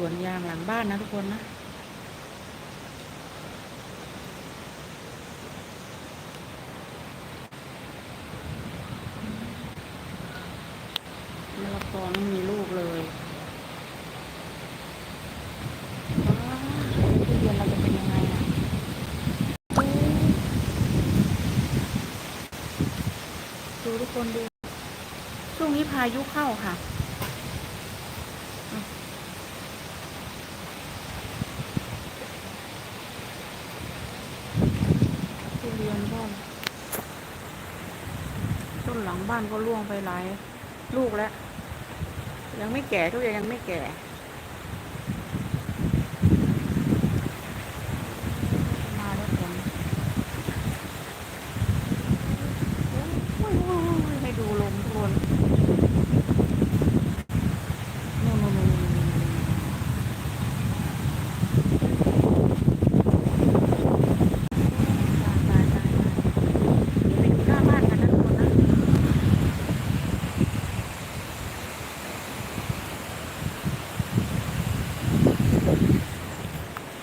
สวนยางหลังบ้านนะทุกคนนะมะละกอไม่มีลูกเลยว้วทุเรียนเราจะเป็นยังไงอะดูทุกคนดู ช่วงนี้พายุเข้าค่ะ บ้านต้นหลังบ้านก็ร่วงไปหลายลูกแล้ว ยังไม่แก่ทุกอย่างยังไม่แก่ให้ดูลม